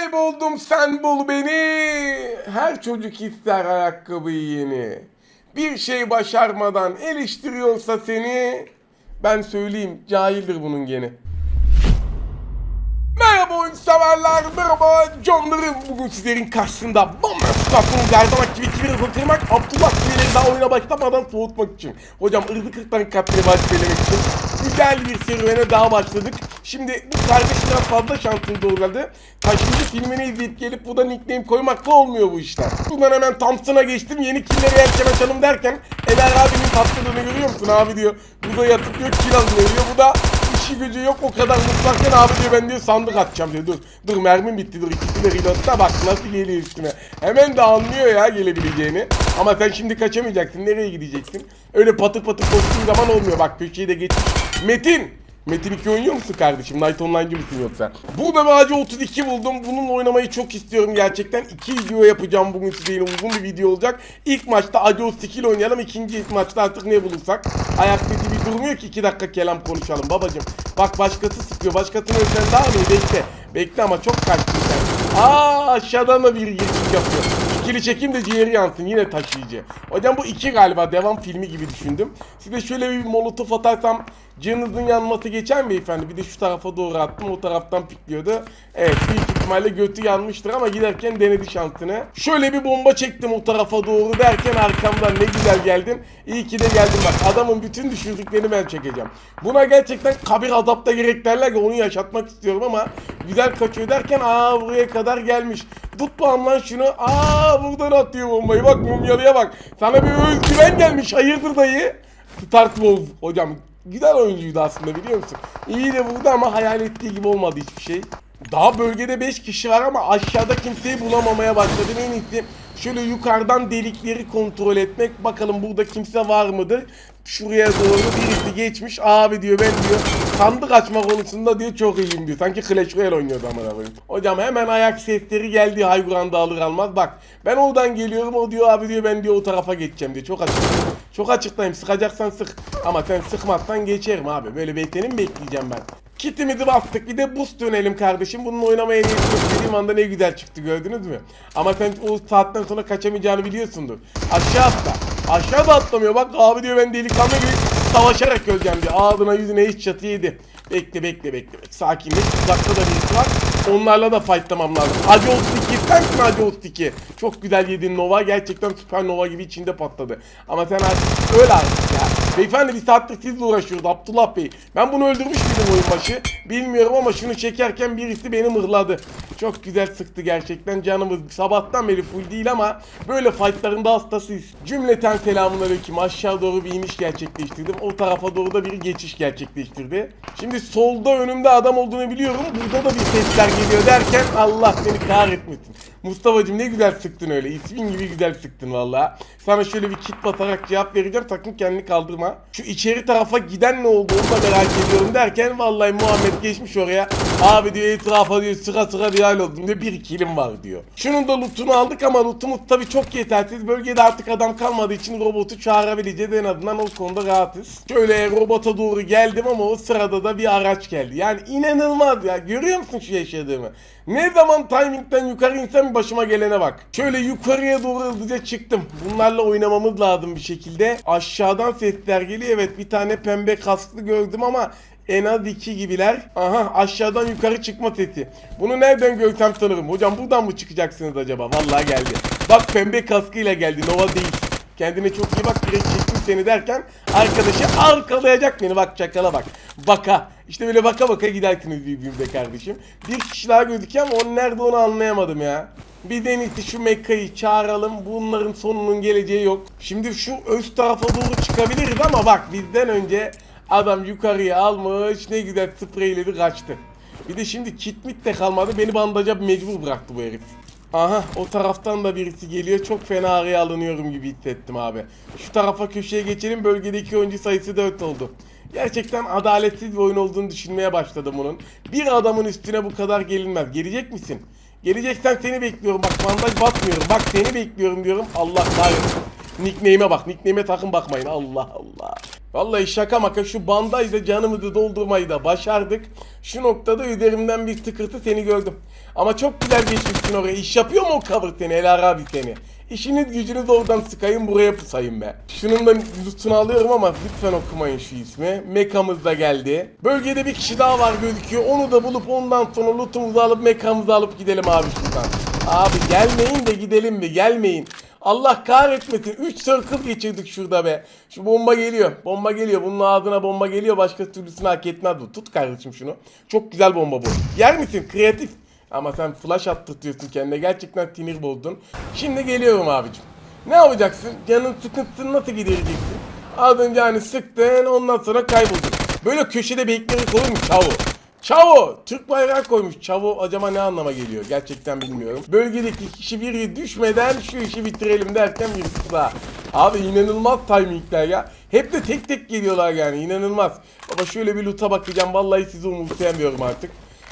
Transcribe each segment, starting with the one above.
Kayboldum sen bul beni. Her çocuk ister ayakkabıyı yeni. Bir şey başarmadan eleştiriyorsa seni ben söyleyeyim cahildir bunun geni. Merhaba oyun severler, merhaba canlarım. Bugün sizlerin karşısında bambaşka aklınız her zaman gibi kimi rıfırtırmak Abdullah Bey'leri daha oyuna başlamadan soğutmak için. Hocam ırdı kırkların katili başlamak için güzel bir serüvene daha başladık. Şimdi bu kardeş biraz fazla şansını doğruladı. Taşıncı filmini izleyip gelip bu da nickname koymakla olmuyor bu işler. Bundan hemen Thompson'a geçtim. Yeni killeri erken açalım derken Eber abinin tatlılığını görüyor musun abi diyor. Burada yatıp diyor kill alın diyor. Bu da işi gücü yok o kadar mutlakken abi diyor ben diyor sandık atacağım diyor. Dur dur mermim bitti dur ikisi de reload'da bak nasıl geliyor üstüme. Hemen de anlıyor ya gelebileceğini. Ama sen şimdi kaçamayacaksın nereye gideceksin? Öyle patır patır koştuğun zaman olmuyor bak köşeyi de geçmiş. Metin! Metin 2 oynuyor musun kardeşim? Night Online'cı mısın yoksa? Burada bir ağacı 32 buldum. Bununla oynamayı çok istiyorum gerçekten. İki video yapacağım bugün size uzun bir video olacak. İlk maçta Acı 32 ile oynayalım. İkinci maçta artık ne bulursak. Ayak sesi bir durmuyor ki 2 dakika kelam konuşalım babacım. Bak başkası sıkıyor. Başkasını öten daha mı? Bekle. Bekle ama çok kaçtın sen. Aa aşağıdan da bir geçiş yapıyor. İkili çekim de ciğeri yansın yine taşıyıcı. Hocam bu iki galiba devam filmi gibi düşündüm. Size şöyle bir molotof atarsam canınızın yanması geçen beyefendi. Bir de şu tarafa doğru attım o taraftan pikliyordu. Evet büyük ihtimalle götü yanmıştır ama giderken denedi şansını. Şöyle bir bomba çektim o tarafa doğru derken arkamdan ne güzel geldin. İyi ki de geldin bak adamın bütün düşürdüklerini ben çekeceğim. Buna gerçekten kabir adapta gerek derler ki onu yaşatmak istiyorum ama güzel kaçıyor derken aa buraya kadar gelmiş. Tut bağım lan şunu. Aa buradan atıyor bombayı. Bak mumyalıya bak. Sana bir özgüven gelmiş. Hayırdır dayı? Start Wolf. Hocam güzel oyuncuydu aslında biliyor musun? İyi de vurdu ama hayal ettiği gibi olmadı hiçbir şey. Daha bölgede 5 kişi var ama aşağıda kimseyi bulamamaya başladım. En iyisi şöyle yukarıdan delikleri kontrol etmek. Bakalım burada kimse var mıdır? Şuraya doğru birisi geçmiş. Abi diyor ben diyor sandık açma konusunda diyor çok iyiyim diyor. Sanki Clash Royale oynuyordu amına koyayım. Hocam hemen ayak sesleri geldi Hayguran'da alır almaz. Bak ben oradan geliyorum o diyor abi diyor ben diyor o tarafa geçeceğim diyor. Çok açık. Çok açıktayım. Sıkacaksan sık. Ama sen sıkmazsan geçerim abi. Böyle beklenim bekleyeceğim ben. Kitimizi bastık bir de boost dönelim kardeşim. Bunun oynamaya niyetini dediğim anda ne güzel çıktı gördünüz mü? Ama sen o saatten sonra kaçamayacağını biliyorsundur. Aşağı atla. Aşağı da atlamıyor. Bak abi diyor ben delikanlı gibi savaşarak öleceğim diyor. Ağzına yüzüne hiç çatı yedi. Bekle bekle bekle. Sakinleş. Uzakta da birisi var. Onlarla da fightlamam lazım. Acı 32 sensin Acı 32. Çok güzel yedin Nova. Gerçekten süper Nova gibi içinde patladı. Ama sen artık öyle artık ya. Beyefendi bir saattir sizle uğraşıyordu Abdullah Bey. Ben bunu öldürmüş müydüm oyun başı? Bilmiyorum ama şunu çekerken birisi beni mırladı. Çok güzel sıktı gerçekten canımız. Sabahtan beri full değil ama böyle fightlarında hastasıyız. Cümleten selamünaleyküm. Aşağı doğru bir iniş gerçekleştirdim. O tarafa doğru da bir geçiş gerçekleştirdi. Şimdi solda önümde adam olduğunu biliyorum. Burada da bir sesler geliyor derken Allah seni kahretmesin. Mustafa'cığım ne güzel sıktın öyle. İsmin gibi güzel sıktın valla. Sana şöyle bir kit batarak cevap vereceğim. Sakın kendini kaldırma. Şu içeri tarafa giden ne oldu da merak ediyorum derken vallahi Muhammed geçmiş oraya. Abi diyor etrafa diyor sıra sıra diyal oldum diyor. Bir kilim var diyor. Şunun da lootunu aldık ama lootumuz tabii çok yetersiz. Bölgede artık adam kalmadığı için robotu çağırabileceğiz. En azından o konuda rahatız. Şöyle robota doğru geldim ama o sırada da bir araç geldi. Yani inanılmaz ya. Görüyor musun şu yaşadığımı? Ne zaman timingden yukarı insem başıma gelene bak. Şöyle yukarıya doğru hızlıca çıktım. Bunlarla oynamamız lazım bir şekilde. Aşağıdan sesler geliyor. Evet bir tane pembe kasklı gördüm ama en az iki gibiler. Aha aşağıdan yukarı çıkma sesi. Bunu nereden görsem tanırım. Hocam buradan mı çıkacaksınız acaba? Vallahi geldi. Bak pembe kaskıyla geldi. Nova değil. Kendine çok iyi bak direkt çektim seni derken arkadaşı arkalayacak beni bak çakala bak. Baka. İşte böyle baka baka gidersiniz birbirimize kardeşim. Bir kişi daha gözüküyor ama onun nerede onu anlayamadım ya. Bir de en iyisi şu Mekka'yı çağıralım. Bunların sonunun geleceği yok. Şimdi şu üst tarafa doğru çıkabiliriz ama bak bizden önce adam yukarıya almış. Ne güzel spreyledi kaçtı. Bir de şimdi kit mit de kalmadı. Beni bandaja mecbur bıraktı bu herif. Aha o taraftan da birisi geliyor. Çok fena araya alınıyorum gibi hissettim abi. Şu tarafa köşeye geçelim. Bölgedeki oyuncu sayısı 4 oldu. Gerçekten adaletsiz bir oyun olduğunu düşünmeye başladım bunun. Bir adamın üstüne bu kadar gelinmez. Gelecek misin? Geleceksen seni bekliyorum. Bak bandaj batmıyorum. Bak seni bekliyorum diyorum. Allah kahretsin. Nickname'e bak. Nickname'e takın bakmayın. Allah Allah. Vallahi şaka maka şu bandajla canımızı doldurmayı da başardık. Şu noktada üzerimden bir tıkırtı seni gördüm. Ama çok güzel geçmişsin oraya. İş yapıyor mu o cover seni El Arabi seni? İşiniz gücünüz oradan sıkayım buraya pusayım be. Şunun da lootunu alıyorum ama lütfen okumayın şu ismi. Mekamız da geldi. Bölgede bir kişi daha var gözüküyor. Onu da bulup ondan sonra lootumuzu alıp mekamızı alıp gidelim abi şuradan. Abi gelmeyin de gidelim mi? Gelmeyin. Allah kahretmesin. 3 circle geçirdik şurada be. Şu bomba geliyor. Bomba geliyor. Bunun ağzına bomba geliyor. Başka türlüsünü hak etmez bu. Tut kardeşim şunu. Çok güzel bomba bu. Yer misin? Kreatif. Ama sen flash attırtıyorsun kendine. Gerçekten sinir bozdun. Şimdi geliyorum abicim. Ne yapacaksın? Canın sıkıntısını nasıl gidereceksin? Az önce hani sıktın ondan sonra kayboldun. Böyle köşede bekleyerek olur mu Çavo? Çavo! Türk bayrağı koymuş. Çavo acaba ne anlama geliyor? Gerçekten bilmiyorum. Bölgedeki kişi biri düşmeden şu işi bitirelim derken birisi daha. Abi inanılmaz timingler ya. Hep de tek tek geliyorlar yani inanılmaz. Baba şöyle bir loot'a bakacağım. Vallahi sizi umursayamıyorum artık.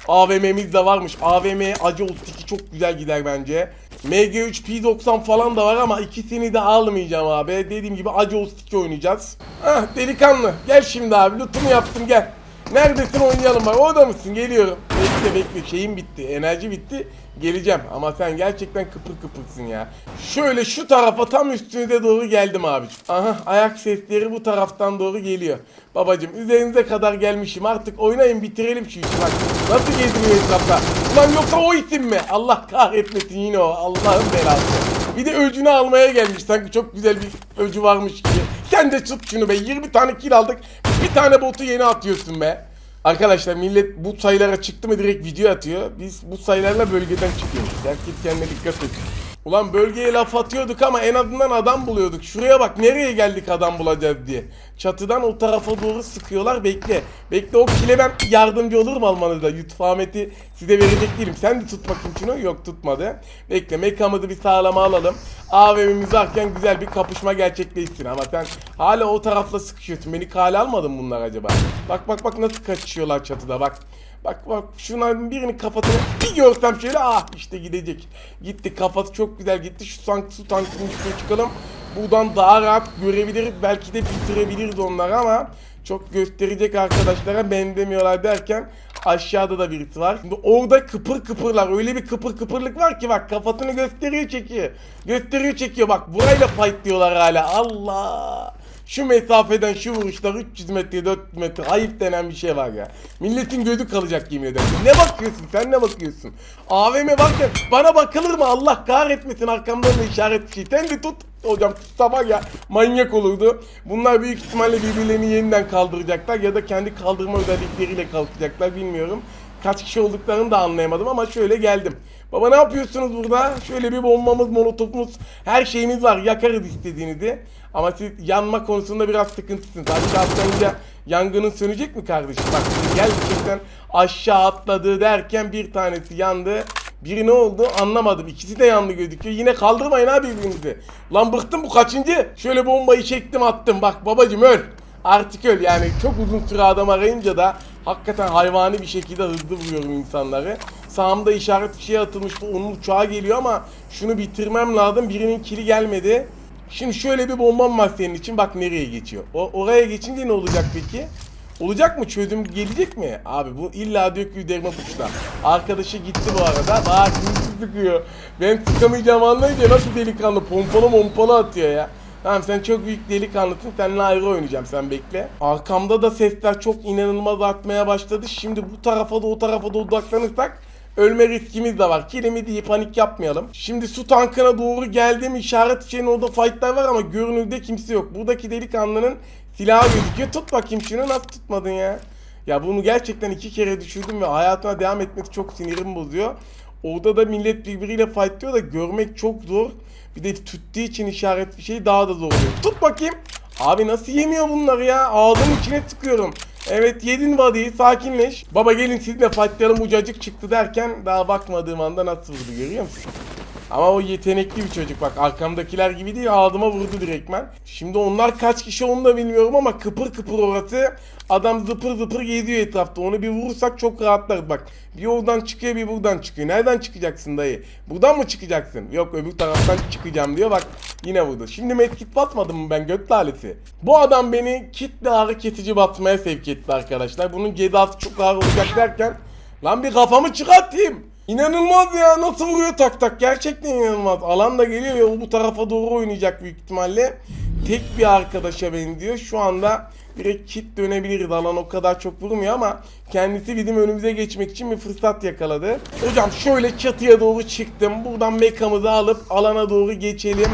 AVM'miz de varmış. AVM Acı 32 çok güzel gider bence. MG3 P90 falan da var ama ikisini de almayacağım abi. Dediğim gibi Acı 32 oynayacağız. Hah delikanlı. Gel şimdi abi. Lootumu yaptım gel. Neredesin oynayalım bak. Orada mısın? Geliyorum. Bekle bekle. Şeyim bitti. Enerji bitti. Geleceğim. Ama sen gerçekten kıpır kıpırsın ya. Şöyle şu tarafa tam üstünüze doğru geldim abiciğim. Aha ayak sesleri bu taraftan doğru geliyor. Babacım üzerinize kadar gelmişim. Artık oynayın bitirelim şu işi bak. Nasıl geziniyor etrafta? Ulan yoksa o isim mi? Allah kahretmesin yine o. Allah'ın belası. Bir de öcünü almaya gelmiş. Sanki çok güzel bir öcü varmış gibi. Sen de tut şunu be. 20 tane kill aldık. Bir tane botu yeni atıyorsun be. Arkadaşlar millet bu sayılara çıktı mı direkt video atıyor. Biz bu sayılarla bölgeden çıkıyoruz. Herkes kendine dikkat et. Ulan bölgeye laf atıyorduk ama en azından adam buluyorduk. Şuraya bak nereye geldik adam bulacağız diye. Çatıdan o tarafa doğru sıkıyorlar bekle. Bekle o kile ben yardımcı olurum almanızda. Ahmet'i size verecek değilim. Sen de tut bakayım şunu. Yok tutmadı. Bekle mekamızı bir sağlama alalım. AVM'miz varken güzel bir kapışma gerçekleşsin. Ama sen hala o tarafla sıkışıyorsun. Beni kale almadın bunlar acaba? Bak bak bak nasıl kaçışıyorlar çatıda bak. Bak bak şuna birinin kafasını bir görsem şöyle ah işte gidecek. Gitti kafası çok güzel gitti. Şu tank su tankının üstüne çıkalım. Buradan daha rahat görebiliriz. Belki de bitirebiliriz onları ama çok gösterecek arkadaşlara benzemiyorlar derken aşağıda da birisi var. Şimdi orada kıpır kıpırlar. Öyle bir kıpır kıpırlık var ki bak kafasını gösteriyor çekiyor. Gösteriyor çekiyor bak burayla fight diyorlar hala. Allah. Şu mesafeden şu vuruşlar 300 metre 400 metre ayıp denen bir şey var ya. Milletin gözü kalacak yemin ederim. Ne bakıyorsun sen ne bakıyorsun? AVM varken bana bakılır mı Allah kahretmesin arkamdan da işaret bir şey. Sen de tut hocam tutsa var ya manyak olurdu. Bunlar büyük ihtimalle birbirlerini yeniden kaldıracaklar ya da kendi kaldırma özellikleriyle kalkacaklar bilmiyorum. Kaç kişi olduklarını da anlayamadım ama şöyle geldim. Baba ne yapıyorsunuz burada? Şöyle bir bombamız, molotofumuz, her şeyimiz var. Yakarız istediğinizi. Ama siz yanma konusunda biraz sıkıntısınız. Aşağı atlayınca yangının sönecek mi kardeşim? Bak gerçekten aşağı atladı derken bir tanesi yandı. Biri ne oldu anlamadım. İkisi de yandı gözüküyor. Yine kaldırmayın abi birbirinizi. Lan bıktım bu kaçıncı? Şöyle bombayı çektim attım. Bak babacım öl. Artık öl yani çok uzun süre adam arayınca da hakikaten hayvani bir şekilde hızlı vuruyorum insanları. Sağımda işaret bir şey atılmıştı onun uçağı geliyor ama şunu bitirmem lazım birinin kili gelmedi. Şimdi şöyle bir bombam var senin için bak nereye geçiyor. O, oraya geçince ne olacak peki? Olacak mı çözüm gelecek mi? Abi bu illa döküyor derime puşta. Arkadaşı gitti bu arada. Bak kimisi sıkıyor. Ben sıkamayacağım anlayınca nasıl delikanlı pompalı pompalı atıyor ya. Tamam sen çok büyük delikanlısın. Seninle ayrı oynayacağım sen bekle. Arkamda da sesler çok inanılmaz artmaya başladı. Şimdi bu tarafa da o tarafa da odaklanırsak ölme riskimiz de var. Kilimi diye panik yapmayalım. Şimdi su tankına doğru geldim. işaret şeyin orada fightlar var ama görünürde kimse yok. Buradaki delikanlının silahı gözüküyor. Tut bakayım şunu nasıl tutmadın ya? Ya bunu gerçekten iki kere düşürdüm ve hayatıma devam etmek çok sinirimi bozuyor. Orada da millet birbiriyle fightlıyor da görmek çok zor. Bir de tuttuğu için işaret bir şey daha da zor oluyor. Tut bakayım. Abi nasıl yemiyor bunları ya? Ağzının içine tıkıyorum. Evet yedin body'yi sakinleş. Baba gelin sizinle fightlayalım ucacık çıktı derken daha bakmadığım anda nasıl vurdu görüyor musun? Ama o yetenekli bir çocuk bak arkamdakiler gibi değil ağzıma vurdu direktmen. Şimdi onlar kaç kişi onu da bilmiyorum ama kıpır kıpır orası. Adam zıpır zıpır geziyor etrafta. Onu bir vurursak çok rahatlarız bak. Bir oradan çıkıyor bir buradan çıkıyor. Nereden çıkacaksın dayı? Buradan mı çıkacaksın? Yok öbür taraftan çıkacağım diyor bak. Yine vurdu. Şimdi medkit batmadım mı ben göt lalesi? Bu adam beni kitle ağrı kesici batmaya sevk etti arkadaşlar. Bunun cezası çok ağır olacak derken Lan bir kafamı çıkartayım. İnanılmaz ya nasıl vuruyor tak tak gerçekten inanılmaz. Alan da geliyor ve bu tarafa doğru oynayacak büyük ihtimalle. Tek bir arkadaşa benziyor. Şu anda direkt kit dönebiliriz. Alan o kadar çok vurmuyor ama kendisi bizim önümüze geçmek için bir fırsat yakaladı. Hocam şöyle çatıya doğru çıktım. Buradan mekamızı alıp alana doğru geçelim.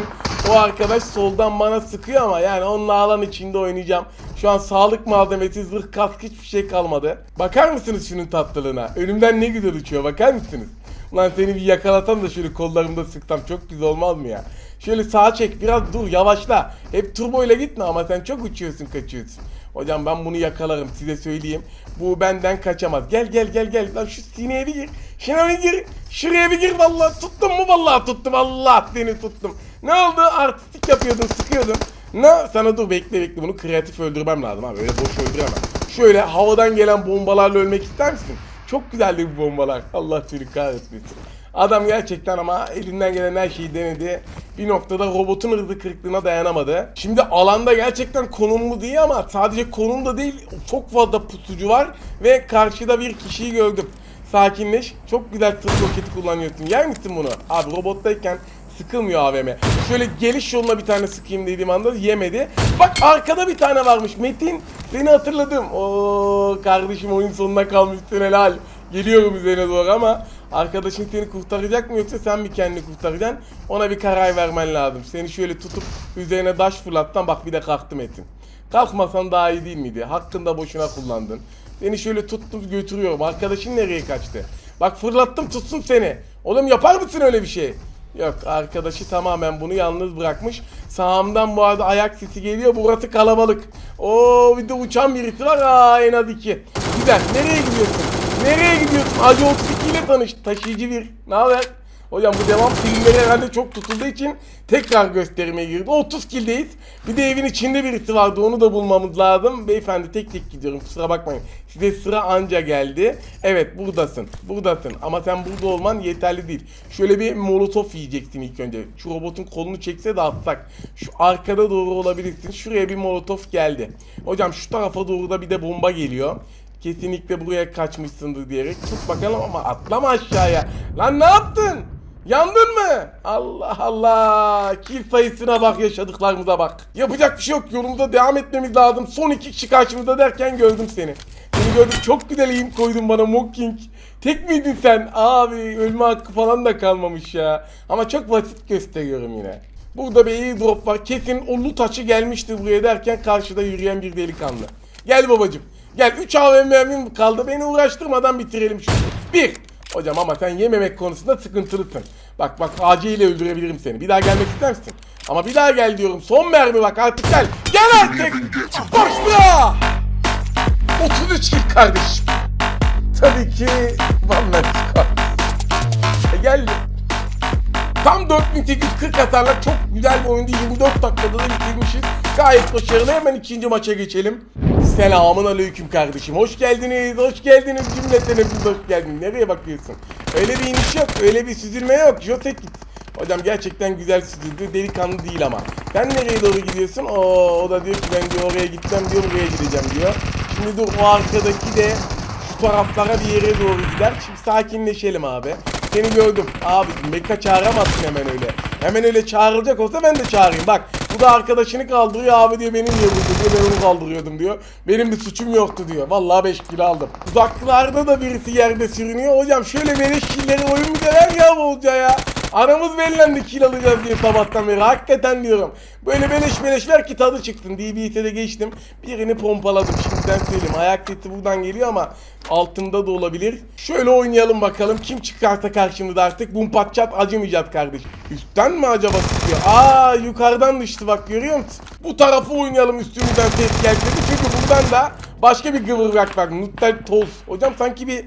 O arkadaş soldan bana sıkıyor ama yani onunla alan içinde oynayacağım. Şu an sağlık malzemesi, zırh, kask hiçbir şey kalmadı. Bakar mısınız şunun tatlılığına? Önümden ne güzel uçuyor bakar mısınız? Ulan seni bir yakalasam da şöyle kollarımda sıksam çok güzel olmaz mı ya? Şöyle sağa çek biraz dur yavaşla. Hep turbo ile gitme ama sen çok uçuyorsun kaçıyorsun. Hocam ben bunu yakalarım size söyleyeyim. Bu benden kaçamaz. Gel gel gel gel. Lan şu sineye bir gir. Şuna bir gir. Şuraya bir gir vallahi tuttum mu vallahi tuttum. Allah seni tuttum. Ne oldu? Artistik yapıyordun sıkıyordun. Ne? Sana dur bekle bekle bunu kreatif öldürmem lazım abi. Öyle boş öldüremem. Şöyle havadan gelen bombalarla ölmek ister misin? Çok güzeldi bu bombalar. Allah seni kahretmesin. Adam gerçekten ama elinden gelen her şeyi denedi. Bir noktada robotun hızlı kırıklığına dayanamadı. Şimdi alanda gerçekten konumlu değil ama sadece konum da değil çok fazla pusucu var ve karşıda bir kişiyi gördüm. Sakinleş. Çok güzel tır roketi kullanıyorsun. Yer misin bunu? Abi robottayken sıkılmıyor AVM. Şöyle geliş yoluna bir tane sıkayım dediğim anda yemedi. Bak arkada bir tane varmış. Metin seni hatırladım. Oo kardeşim oyun sonuna kalmışsın helal. Geliyorum üzerine doğru ama arkadaşın seni kurtaracak mı yoksa sen mi kendini kurtaracaksın? Ona bir karar vermen lazım. Seni şöyle tutup üzerine daş fırlattan bak bir de kalktı Metin. Kalkmasan daha iyi değil miydi? Hakkında boşuna kullandın. Seni şöyle tuttum götürüyorum. Arkadaşın nereye kaçtı? Bak fırlattım tutsun seni. Oğlum yapar mısın öyle bir şey? Yok arkadaşı tamamen bunu yalnız bırakmış. Sağımdan bu arada ayak sesi geliyor. Burası kalabalık. Oo bir de uçan birisi var. Aa en az iki. Güzel. Nereye gidiyorsun? Nereye gidiyorsun? Acı 32 ile tanış. Taşıyıcı bir. Ne haber? Hocam bu devam filmleri herhalde çok tutulduğu için tekrar gösterime girdi. 30 kildeyiz. Bir de evin içinde birisi vardı. Onu da bulmamız lazım. Beyefendi tek tek gidiyorum. Kusura bakmayın. Size sıra anca geldi. Evet buradasın. Buradasın. Ama sen burada olman yeterli değil. Şöyle bir molotof yiyeceksin ilk önce. Şu robotun kolunu çekse de atsak. Şu arkada doğru olabilirsin. Şuraya bir molotof geldi. Hocam şu tarafa doğru da bir de bomba geliyor. Kesinlikle buraya kaçmışsındır diyerek tut bakalım ama atlama aşağıya. Lan ne yaptın? Yandın mı? Allah Allah. Kill sayısına bak yaşadıklarımıza bak. Yapacak bir şey yok. Yolumuza devam etmemiz lazım. Son iki kişi karşımızda derken gördüm seni. Seni gördüm. Çok güzel eğim koydun bana Mocking. Tek miydin sen? Abi ölme hakkı falan da kalmamış ya. Ama çok basit gösteriyorum yine. Burada bir airdrop var. Kesin o loot açı gelmişti buraya derken karşıda yürüyen bir delikanlı. Gel babacım. Gel 3 AVM'm kaldı. Beni uğraştırmadan bitirelim şunu. 1. Hocam ama sen yememek konusunda sıkıntılısın. Bak bak AC ile öldürebilirim seni. Bir daha gelmek ister misin? Ama bir daha gel diyorum. Son mermi bak artık gel. Gel artık. Boş bırak. 33 kill kardeşim. Tabii ki Squad. E gel. Tam 4840 hasarla çok güzel bir oyundu. 24 dakikada da bitirmişiz. Gayet başarılı. Hemen ikinci maça geçelim. Selamun aleyküm kardeşim. Hoş geldiniz. Hoş geldiniz cümleten hepiniz hoş geldiniz. Nereye bakıyorsun? Öyle bir iniş yok. Öyle bir süzülme yok. Jotek git. Hocam gerçekten güzel süzüldü. Delikanlı değil ama. Sen nereye doğru gidiyorsun? Oo, o da diyor ki ben diyor oraya gitmem diyor oraya gideceğim diyor. Şimdi dur o arkadaki de şu taraflara bir yere doğru gider. Şimdi sakinleşelim abi. Seni gördüm. Abi meka çağıramazsın hemen öyle. Hemen öyle çağrılacak olsa ben de çağırayım. Bak bu da arkadaşını kaldırıyor abi diyor benim niye vurdu diyor ben onu kaldırıyordum diyor. Benim bir suçum yoktu diyor. Vallahi 5 kilo aldım. Uzaklarda da birisi yerde sürünüyor. Hocam şöyle beleş killeri oyun mu ya bolca ya. Aramız bellendi kill alacağız diye sabahtan beri. Hakikaten diyorum. Böyle beleş beleş ver ki tadı çıksın. DBT'de geçtim. Birini pompaladım. Şimdiden söyleyeyim. Ayak sesi buradan geliyor ama altında da olabilir. Şöyle oynayalım bakalım. Kim çıkarsa karşımıza artık. Bum patçat acımayacağız kardeşim. Üstten mi acaba sıkıyor? Aa yukarıdan düştü bak görüyor musun? Bu tarafı oynayalım üstümüzden ses gelse buradan da başka bir kıvırcık var. Nuttel toz. Hocam sanki bir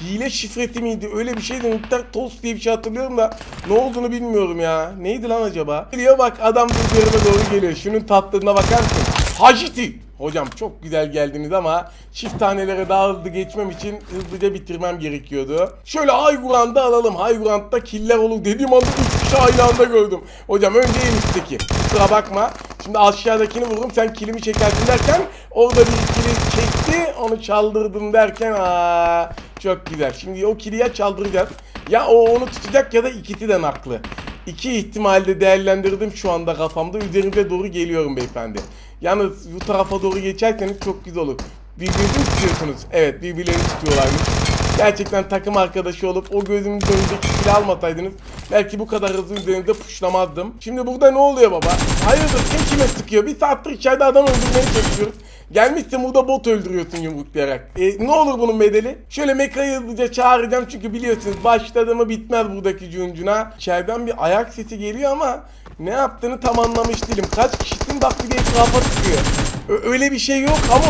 hile şifreti miydi? Öyle bir şeydi. Nükleer tost diye bir şey hatırlıyorum da ne olduğunu bilmiyorum ya. Neydi lan acaba? Geliyor bak adam üzerime doğru geliyor. Şunun tatlılığına bakar mısın? Haciti. Hocam çok güzel geldiniz ama çift tanelere daha hızlı geçmem için hızlıca bitirmem gerekiyordu. Şöyle Haygurant'ı alalım. Haygurant'ta killer olur dediğim anda 3 kişi aynı anda gördüm. Hocam önce en üstteki. Kusura bakma. Şimdi aşağıdakini vururum sen kilimi çekersin derken orada bir kili çekti onu çaldırdım derken aa çok güzel. Şimdi o kili ya çaldıracağız ya o onu tutacak ya da ikisi de naklı. İki ihtimalde değerlendirdim şu anda kafamda. Üzerinize doğru geliyorum beyefendi. Yalnız bu tarafa doğru geçerseniz çok güzel olur. Birbirinizi mi tutuyorsunuz? Evet birbirlerini tutuyorlarmış. Gerçekten takım arkadaşı olup o gözümüzün önündeki silah almasaydınız belki bu kadar hızlı üzerinize puşlamazdım. Şimdi burada ne oluyor baba? Hayırdır kim kime sıkıyor? Bir saattir içeride adam öldürmeye çalışıyoruz. Gelmişsin burada bot öldürüyorsun yumruklayarak. E, ne olur bunun bedeli? Şöyle mekayı hızlıca çağıracağım çünkü biliyorsunuz başladı mı bitmez buradaki cuncuna. İçeriden bir ayak sesi geliyor ama ne yaptığını tam anlamış değilim. Kaç kişisin bak bir de etrafa çıkıyor. Ö- öyle bir şey yok ama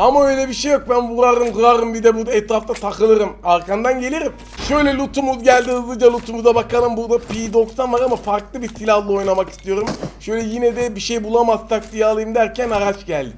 ama öyle bir şey yok. Ben vurarım kırarım bir de burada etrafta takılırım. Arkandan gelirim. Şöyle lootumuz geldi hızlıca lootumuza bakalım. Burada P90 var ama farklı bir silahla oynamak istiyorum. Şöyle yine de bir şey bulamazsak diye alayım derken araç geldi.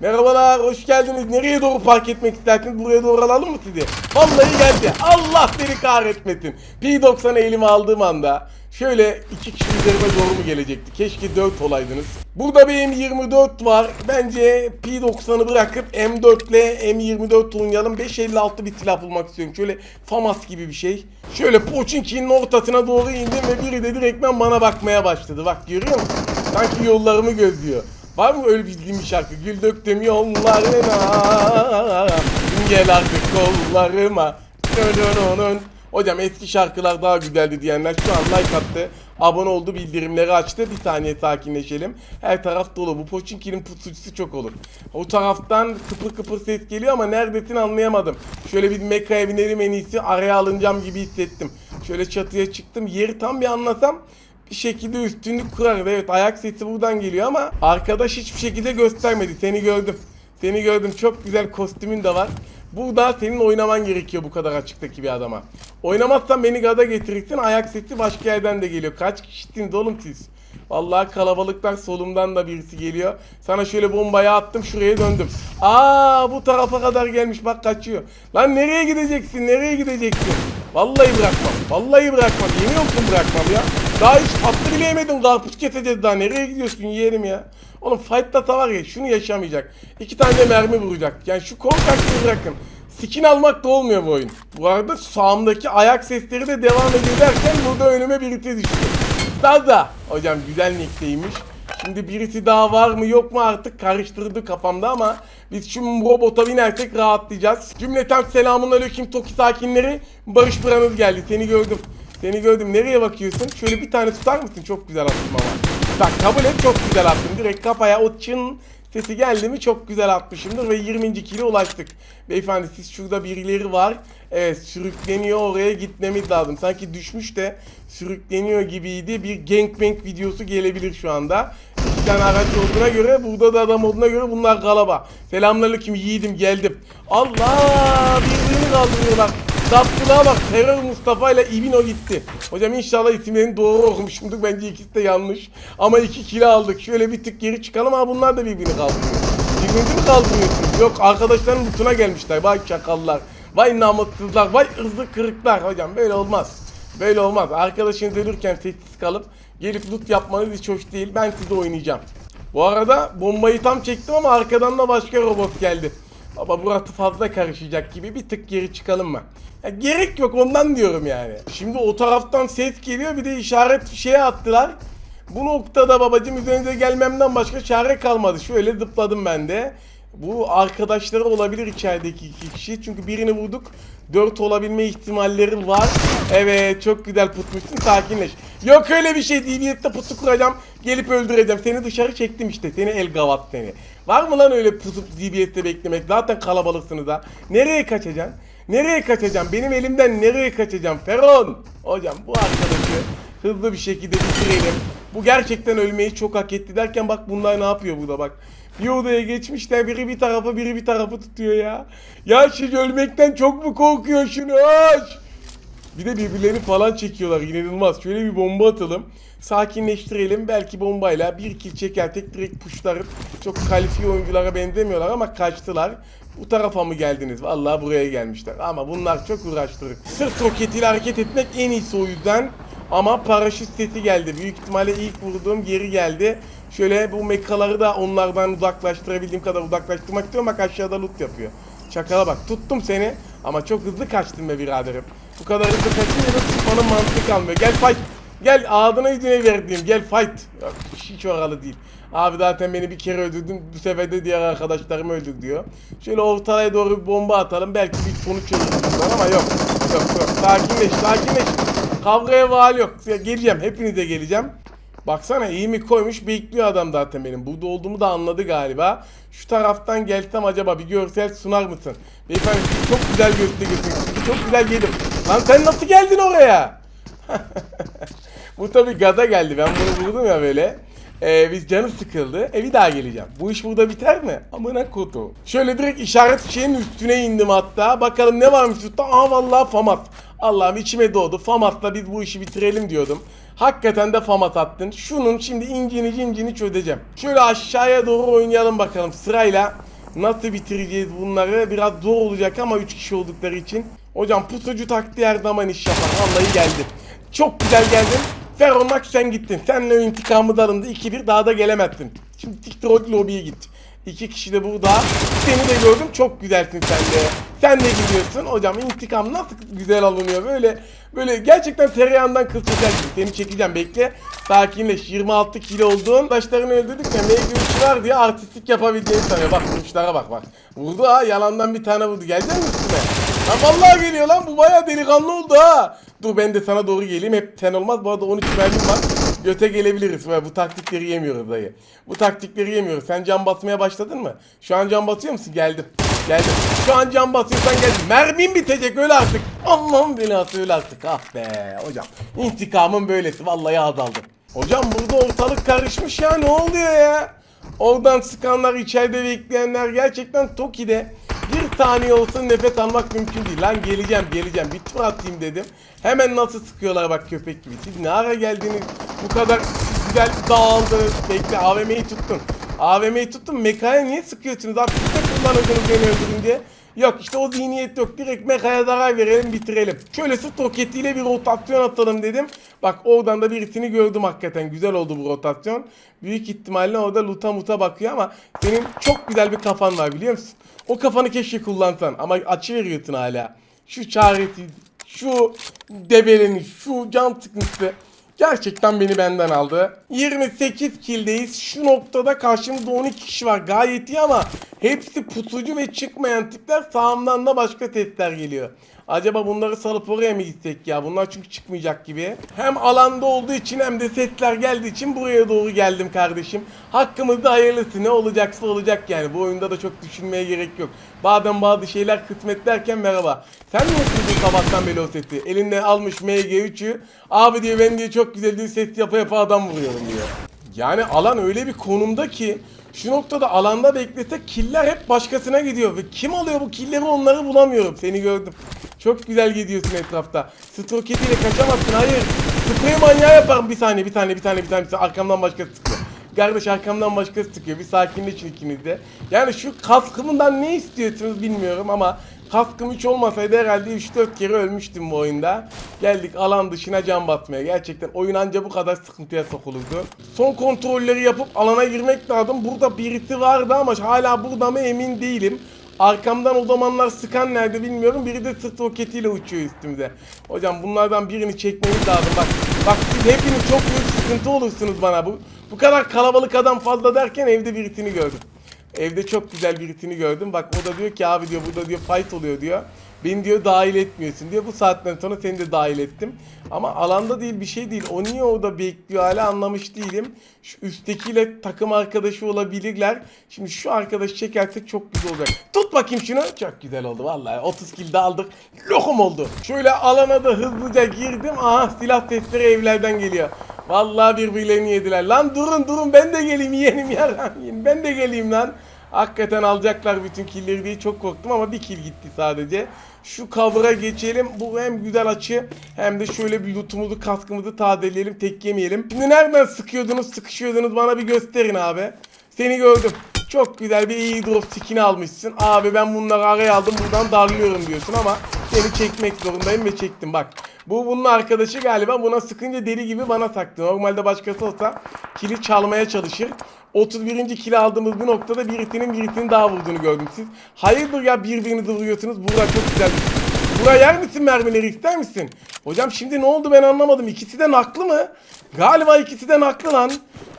Merhabalar, hoş geldiniz. Nereye doğru park etmek istersiniz? Buraya doğru alalım mı sizi? Vallahi geldi. Allah seni kahretmesin. P90'ı elime aldığım anda şöyle iki kişi üzerime doğru mu gelecekti? Keşke 4 olaydınız. Burada bir M24 var. Bence P90'ı bırakıp M4 ile M24 oynayalım. 556 bir silah bulmak istiyorum. Şöyle FAMAS gibi bir şey. Şöyle Pochinki'nin ortasına doğru indim ve biri de direktmen bana bakmaya başladı. Bak görüyor musun? Sanki yollarımı gözlüyor. Var mı öyle bildiğim bir şarkı? Gül döktüm yollarına Gel artık kollarıma Dön, dön, dön. Hocam eski şarkılar daha güzeldi diyenler şu an like attı. Abone oldu bildirimleri açtı. Bir saniye sakinleşelim. Her taraf dolu. Bu Pochinki'nin pusucusu çok olur. O taraftan kıpır kıpır ses geliyor ama neredesin anlayamadım. Şöyle bir mekaya binelim en iyisi. Araya alınacağım gibi hissettim. Şöyle çatıya çıktım. Yeri tam bir anlasam bir şekilde üstünlük kurarız. Evet ayak sesi buradan geliyor ama arkadaş hiçbir şekilde göstermedi. Seni gördüm. Seni gördüm. Çok güzel kostümün de var. Burada senin oynaman gerekiyor bu kadar açıktaki bir adama. Oynamazsan beni gaza getirirsin. Ayak sesi başka yerden de geliyor. Kaç kişisiniz oğlum siz? Vallahi kalabalıklar solumdan da birisi geliyor. Sana şöyle bombayı attım şuraya döndüm. Aa bu tarafa kadar gelmiş bak kaçıyor. Lan nereye gideceksin? Nereye gideceksin? Vallahi bırakmam. Vallahi bırakmam. Yemin olsun bırakmam ya. Daha hiç tatlı bile yemedin. Karpuz keseceğiz daha. Nereye gidiyorsun yeğenim ya? Oğlum fight data var ya şunu yaşamayacak. İki tane mermi vuracak. Yani şu korkaklığı bırakın. Skin almak da olmuyor bu oyun. Bu arada sağımdaki ayak sesleri de devam ediyor derken burada önüme birisi düştü. Zaza. Hocam güzel nickteymiş. Şimdi birisi daha var mı yok mu artık karıştırdı kafamda ama biz şu robota binersek rahatlayacağız. Cümleten selamun aleyküm Toki sakinleri. Barış Pıranız geldi seni gördüm. Seni gördüm nereye bakıyorsun? Şöyle bir tane tutar mısın? Çok güzel attım ama. Bak kabul et çok güzel attım. Direkt kafaya o çın sesi geldi mi çok güzel atmışımdır ve 20. kilo ulaştık. Beyefendi siz şurada birileri var. Evet sürükleniyor oraya gitmemiz lazım. Sanki düşmüş de sürükleniyor gibiydi. Bir gangbang videosu gelebilir şu anda. İki tane araç olduğuna göre burada da adam olduğuna göre bunlar galaba. Selamünaleyküm yiğidim geldim. Allah birbirini kaldırıyorlar. Zaptılığa bak Terör Mustafa ile İbino gitti. Hocam inşallah isimlerini doğru okumuşumdur. Bence ikisi de yanlış. Ama iki kilo aldık. Şöyle bir tık geri çıkalım ama bunlar da birbirini kaldırıyor. Birbirinizi mi kaldırıyorsunuz? Yok arkadaşların lootuna gelmişler. Vay çakallar. Vay namussuzlar. Vay ırzı kırıklar. Hocam böyle olmaz. Böyle olmaz. Arkadaşınız ölürken sessiz kalıp gelip loot yapmanız hiç hoş değil. Ben size oynayacağım. Bu arada bombayı tam çektim ama arkadan da başka robot geldi. Baba burası fazla karışacak gibi bir tık geri çıkalım mı? Ya gerek yok ondan diyorum yani. Şimdi o taraftan ses geliyor bir de işaret şeye attılar. Bu noktada babacım üzerinize gelmemden başka çare kalmadı. Şöyle zıpladım ben de. Bu arkadaşları olabilir içerideki iki kişi. Çünkü birini vurduk. Dört olabilme ihtimalleri var. Evet çok güzel putmuşsun sakinleş. Yok öyle bir şey DBS'de putu kuracağım. Gelip öldüreceğim. Seni dışarı çektim işte. Seni el gavat seni. Var mı lan öyle pusup DBS'de beklemek? Zaten kalabalıksınız ha. Nereye kaçacaksın? Nereye kaçacağım? Benim elimden nereye kaçacağım? Feron! Hocam bu arkadaşı hızlı bir şekilde bitirelim. Bu gerçekten ölmeyi çok hak etti derken bak bunlar ne yapıyor burada bak. Bir odaya geçmişler biri bir tarafı biri bir tarafı tutuyor ya. Ya şimdi ölmekten çok mu korkuyor şunu? Aç! Bir de birbirlerini falan çekiyorlar inanılmaz. Şöyle bir bomba atalım. Sakinleştirelim. Belki bombayla bir kill çekersek direkt pushlarız. Çok kalifiye oyunculara benzemiyorlar ama kaçtılar. Bu tarafa mı geldiniz? Vallahi buraya gelmişler. Ama bunlar çok uğraştırır. Sırt roketiyle hareket etmek en iyisi o yüzden. Ama paraşüt sesi geldi. Büyük ihtimalle ilk vurduğum geri geldi. Şöyle bu mekaları da onlardan uzaklaştırabildiğim kadar uzaklaştırmak istiyorum. Bak aşağıda loot yapıyor. Çakala bak tuttum seni ama çok hızlı kaçtın be biraderim. Bu kadar hızlı kaçınca da tutmanın mantığı kalmıyor. Gel fight. Gel ağzına yüzüne verdiğim gel fight. Yok, hiç oralı değil. Abi zaten beni bir kere öldürdün bu sefer de diğer arkadaşlarımı öldür diyor. Şöyle ortaya doğru bir bomba atalım belki bir sonuç alırız ama yok. Yok yok sakinleş sakinleş. Kavgaya vali yok. Ya, geleceğim hepinize geleceğim. Baksana iyi mi koymuş bekliyor adam zaten benim. Burada olduğumu da anladı galiba. Şu taraftan gelsem acaba bir görsel sunar mısın? Beyefendi çok güzel gösteriyorsunuz. Sizi Çok güzel yedim. Lan sen nasıl geldin oraya? Bu tabi gaza geldi. Ben bunu vurdum ya böyle. Ee, biz canı sıkıldı. E bir daha geleceğim. Bu iş burada biter mi? Amına kutu. Şöyle direkt işaret şeyin üstüne indim hatta. Bakalım ne varmış üstte. Aa vallahi FAMAT. Allah'ım içime doğdu. FAMAT'la biz bu işi bitirelim diyordum. Hakikaten de FAMAT attın. Şunun şimdi incini cincini çözeceğim. Şöyle aşağıya doğru oynayalım bakalım sırayla. Nasıl bitireceğiz bunları? Biraz zor olacak ama 3 kişi oldukları için. Hocam pusucu taktiği her zaman iş yapar. Vallahi geldi. Çok güzel geldin. Ferronak sen gittin. Seninle intikamı da alındı. 2-1 daha da gelemezsin. Şimdi TikTok lobiye git. İki kişi de burada. Seni de gördüm. Çok güzelsin sen de. Sen de gidiyorsun. Hocam intikam nasıl güzel alınıyor. Böyle böyle gerçekten tereyağından kıl çeker gibi. Seni çekeceğim bekle. Sakinleş. 26 kilo oldun. Taşlarını öldürdük ya. M3 var diye artistik yapabileceğini sanıyor. Bak vuruşlara bak bak. Vurdu ha. Yalandan bir tane vurdu. Gelecek mi üstüme? Lan vallahi geliyor lan. Bu bayağı delikanlı oldu ha. Dur ben de sana doğru geleyim. Hep ten olmaz. Bu arada 13 mermim var. Göte gelebiliriz. Bu taktikleri yemiyoruz dayı. Bu taktikleri yemiyoruz. Sen can basmaya başladın mı? Şu an can basıyor musun? Geldim. Geldim. Şu an can basıyorsan geldim. Mermim bitecek öyle artık. Allah'ım belası öyle artık. Ah be hocam. İntikamın böylesi. Vallahi azaldı. Hocam burada ortalık karışmış ya. Ne oluyor ya? Oradan sıkanlar, içeride bekleyenler gerçekten Toki'de bir saniye olsun nefes almak mümkün değil. Lan geleceğim geleceğim bir tur atayım dedim. Hemen nasıl sıkıyorlar bak köpek gibi. Siz ne ara geldiniz bu kadar güzel dağıldınız. Bekle AVM'yi tuttun. AVM'yi tuttun mekaya niye sıkıyorsunuz? Artık de kullanırdınız beni öldürün diye. Yok işte o zihniyet yok. Direkt mekaya zarar verelim bitirelim. Şöyle sırt roketiyle bir rotasyon atalım dedim. Bak oradan da birisini gördüm hakikaten. Güzel oldu bu rotasyon. Büyük ihtimalle orada luta muta bakıyor ama senin çok güzel bir kafan var biliyor musun? O kafanı keşke kullansan ama açı veriyorsun hala. Şu çaresi, şu debeleni, şu can sıkıntısı. Gerçekten beni benden aldı. 28 kildeyiz. Şu noktada karşımızda 12 kişi var. Gayet iyi ama hepsi pusucu ve çıkmayan tipler. Sağımdan da başka testler geliyor. Acaba bunları salıp oraya mı gitsek ya? Bunlar çünkü çıkmayacak gibi. Hem alanda olduğu için hem de setler geldiği için buraya doğru geldim kardeşim. Hakkımızda hayırlısı ne olacaksa olacak yani. Bu oyunda da çok düşünmeye gerek yok. Bazen bazı şeyler kısmet derken merhaba. Sen mi yapıyordun sabahtan beri o seti? Elinde almış MG3'ü. Abi diyor ben diye çok güzel bir set yapa yapa adam vuruyorum diyor. Yani alan öyle bir konumda ki şu noktada alanda beklesek killer hep başkasına gidiyor ve kim alıyor bu killeri onları bulamıyorum. Seni gördüm. Çok güzel gidiyorsun etrafta. Stroketiyle kaçamazsın hayır. Sprey manyağı yaparım bir saniye bir tane bir tane bir tane, bir tane. arkamdan başkası sıkıyor. Kardeş arkamdan başkası sıkıyor. Bir sakinleşin ikiniz de. Yani şu kaskımından ne istiyorsunuz bilmiyorum ama kaskım hiç olmasaydı herhalde 3-4 kere ölmüştüm bu oyunda. Geldik alan dışına can batmaya. Gerçekten oyun anca bu kadar sıkıntıya sokulurdu. Son kontrolleri yapıp alana girmek lazım. Burada birisi vardı ama hala burada mı emin değilim. Arkamdan o zamanlar sıkan nerede bilmiyorum. Biri de sırt roketiyle uçuyor üstümüze. Hocam bunlardan birini çekmemiz lazım. Bak bak siz hepiniz çok büyük sıkıntı olursunuz bana. Bu bu kadar kalabalık adam fazla derken evde birisini gördüm. Evde çok güzel birisini gördüm. Bak o da diyor ki abi diyor burada diyor fight oluyor diyor. Beni diyor dahil etmiyorsun diyor. Bu saatten sonra seni de dahil ettim. Ama alanda değil bir şey değil. O niye orada bekliyor hala anlamış değilim. Şu üsttekiyle takım arkadaşı olabilirler. Şimdi şu arkadaşı çekersek çok güzel olacak. Tut bakayım şunu. Çok güzel oldu vallahi. 30 kill de aldık. Lokum oldu. Şöyle alana da hızlıca girdim. Aha silah testleri evlerden geliyor. Vallahi birbirlerini yediler. Lan durun durun ben de geleyim yeğenim ya. Ben de geleyim lan. Hakikaten alacaklar bütün killeri diye çok korktum ama bir kill gitti sadece. Şu cover'a geçelim. Bu hem güzel açı hem de şöyle bir lootumuzu kaskımızı tazeleyelim tek yemeyelim. Şimdi nereden sıkıyordunuz sıkışıyordunuz bana bir gösterin abi. Seni gördüm. Çok güzel bir iyi drop skin'i almışsın. Abi ben bunları araya aldım buradan darlıyorum diyorsun ama seni çekmek zorundayım ve çektim bak. Bu bunun arkadaşı galiba buna sıkınca deli gibi bana taktı. Normalde başkası olsa kili çalmaya çalışır. 31. kili aldığımız bu noktada birisinin birisinin daha vurduğunu gördüm siz. Hayırdır ya birbirinizi vuruyorsunuz. Burada çok güzel. Buraya yer misin mermileri ister misin? Hocam şimdi ne oldu ben anlamadım. İkisi de naklı mı? Galiba ikisi de naklı lan.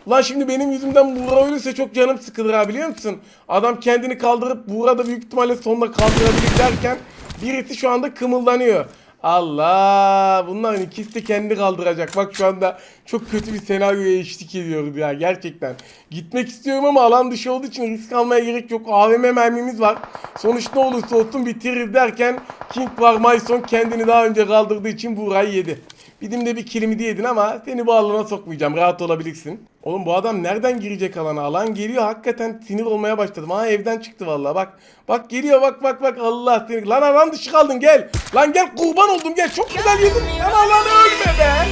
Ulan şimdi benim yüzümden Buğra ölürse çok canım sıkılır ha biliyor musun? Adam kendini kaldırıp Buğra da büyük ihtimalle sonunda kaldırabilir derken birisi şu anda kımıldanıyor. Allah bunların ikisi de kendi kaldıracak. Bak şu anda çok kötü bir senaryoya eşlik ediyoruz ya gerçekten. Gitmek istiyorum ama alan dışı olduğu için risk almaya gerek yok. AVM mermimiz var. Sonuç ne olursa olsun bitiririz derken King var Myson kendini daha önce kaldırdığı için Buğra'yı yedi. Bizim de bir kilimi yedin ama seni bu alana sokmayacağım. Rahat olabilirsin. Oğlum bu adam nereden girecek alana? Alan geliyor hakikaten sinir olmaya başladım. Ha evden çıktı vallahi bak. Bak geliyor bak bak bak Allah seni. Lan alan dışı kaldın gel. Lan gel kurban oldum gel. Çok güzel yedin. Lan alan ölme be.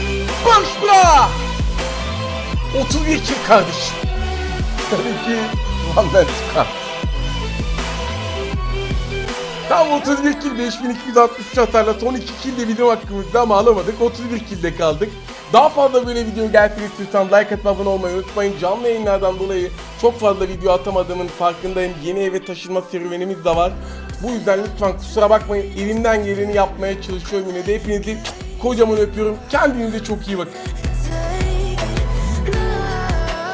Boş bırak. 31 kill kardeşim. Tabii ki Van'dan çıkar. Tam 31 kill 5263 hasarla son 2 kill de video hakkımızda ama alamadık. 31 kill'de kaldık. Daha fazla böyle video gelsin istiyorsan like atıp abone olmayı unutmayın. Canlı yayınlardan dolayı çok fazla video atamadığımın farkındayım. Yeni eve taşınma serüvenimiz de var. Bu yüzden lütfen kusura bakmayın. Elimden geleni yapmaya çalışıyorum yine de. Hepinizi kocaman öpüyorum. Kendinize çok iyi bakın.